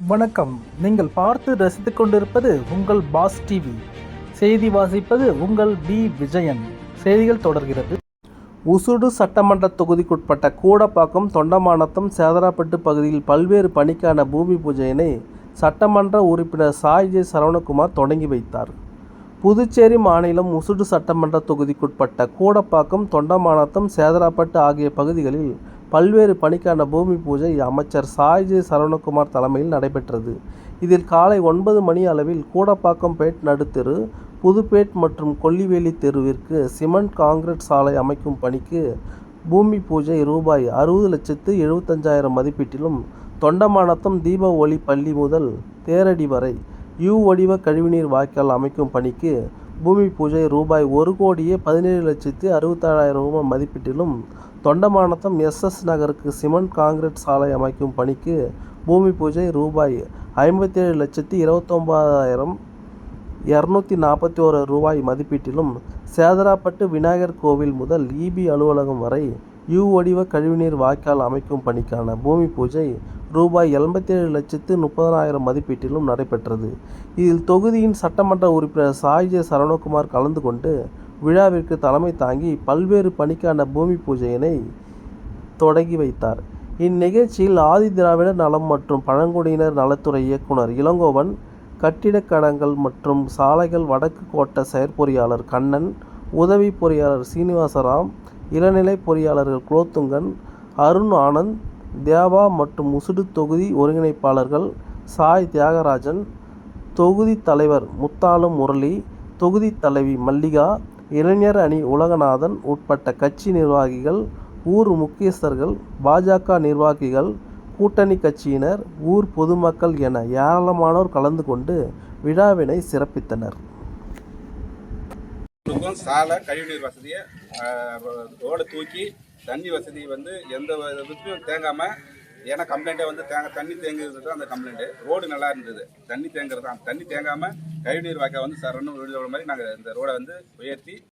வணக்கம். நீங்கள் பார்த்து ரசித்துக் கொண்டிருப்பது உங்கள் பாஸ் டிவி. செய்தி வாசிப்பது உங்கள் பி. விஜயன். செய்திகள் தொடர்கிறது. உசுடு சட்டமன்ற தொகுதிக்குட்பட்ட கூடப்பாக்கம் தொண்டமானத்தம் சேதராப்பட்டு பகுதியில் பல்வேறு பணிக்கான பூமி பூஜையினை சட்டமன்ற உறுப்பினர் சாய் ஜே சரவணகுமார் தொடங்கி வைத்தார். புதுச்சேரி மாநிலம் உசுடு சட்டமன்ற தொகுதிக்குட்பட்ட கூடப்பாக்கம் தொண்டமானத்தம் சேதராப்பட்டு ஆகிய பகுதிகளில் பல்வேறு பணிக்கான பூமி பூஜை அமைச்சர் சாய்ஜி சரவணகுமார் தலைமையில் நடைபெற்றது. இதில் காலை ஒன்பது மணி அளவில் கூடப்பாக்கம் பேட் நடுத்தெரு புதுப்பேட் மற்றும் கொல்லிவேலி தெருவிற்கு சிமெண்ட் காங்கிரீட் சாலை அமைக்கும் பணிக்கு பூமி பூஜை ரூபாய் அறுபது லட்சத்து எழுபத்தஞ்சாயிரம் மதிப்பீட்டிலும் தொண்டமானத்தம் தீப ஒளி பள்ளி முதல் தேரடி வரை யூ வடிவ கழிவுநீர் வாய்க்கால் அமைக்கும் பணிக்கு பூமி பூஜை ரூபாய் ஒரு கோடியே பதினேழு லட்சத்தி அறுபத்தாறாயிரம் ரூபாய் மதிப்பீட்டிலும் தொண்டமானத்தம் எஸ்எஸ் நகருக்கு சிமெண்ட் காங்கிரீட் சாலை அமைக்கும் பணிக்கு பூமி பூஜை ரூபாய் ஐம்பத்தேழு லட்சத்தி இருபத்தொம்பதாயிரம் இரநூத்தி நாற்பத்தி ஓரு ரூபாய் மதிப்பீட்டிலும் சேதராப்பட்டு விநாயகர் கோவில் முதல் இபி அலுவலகம் வரை யூ வடிவ கழிவுநீர் வாய்க்கால் அமைக்கும் பணிக்கான பூமி பூஜை ரூபாய் எண்பத்தேழு லட்சத்து முப்பதனாயிரம் மதிப்பீட்டிலும் நடைபெற்றது. இதில் தொகுதியின் சட்டமன்ற உறுப்பினர் சாய்ஜே சரவணகுமார் கலந்து கொண்டு விழாவிற்கு தலைமை தாங்கி பல்வேறு பணிக்கான பூமி பூஜையினை தொடங்கி வைத்தார். இந்நிகழ்ச்சியில் ஆதி திராவிடர் நலம் மற்றும் பழங்குடியினர் நலத்துறை இயக்குனர் இளங்கோவன் கட்டிடக்கடங்கள் மற்றும் சாலைகள் வடக்கு கோட்ட செயற்பொறியாளர் கண்ணன் உதவி பொறியாளர் சீனிவாசராம் இளநிலை பொறியாளர்கள் குலோத்துங்கன் அருண் ஆனந்த் தேவா மற்றும் முசுடு தொகுதி ஒருங்கிணைப்பாளர்கள் சாய் தியாகராஜன் தொகுதி தலைவர் முத்தாலம் முரளி தொகுதி தலைவி மல்லிகா இளைஞர் அணி உலகநாதன் உட்பட்ட கட்சி நிர்வாகிகள் ஊர் முக்கியஸ்தர்கள் பாஜக நிர்வாகிகள் கூட்டணி கட்சியினர் ஊர் பொதுமக்கள் என ஏராளமானோர் கலந்து கொண்டு விழாவினை சிறப்பித்தனர். சாலை கழிவுநீர் வசதியை ரோடை தூக்கி தண்ணி வசதி வந்து எந்த விதத்துலையும் தேங்காமல் ஏன்னா கம்ப்ளைண்ட்டே வந்து தேங்க தண்ணி தேங்குறது தான் அந்த கம்ப்ளைண்ட்டு ரோடு நல்லா இருந்தது. தண்ணி தேங்குறது தான் தண்ணி தேங்காமல் கழிவுநீர் வாய்க்கால் வந்து சரணும் விழுந்த மாதிரி நாங்கள் இந்த ரோடை வந்து உயர்த்தி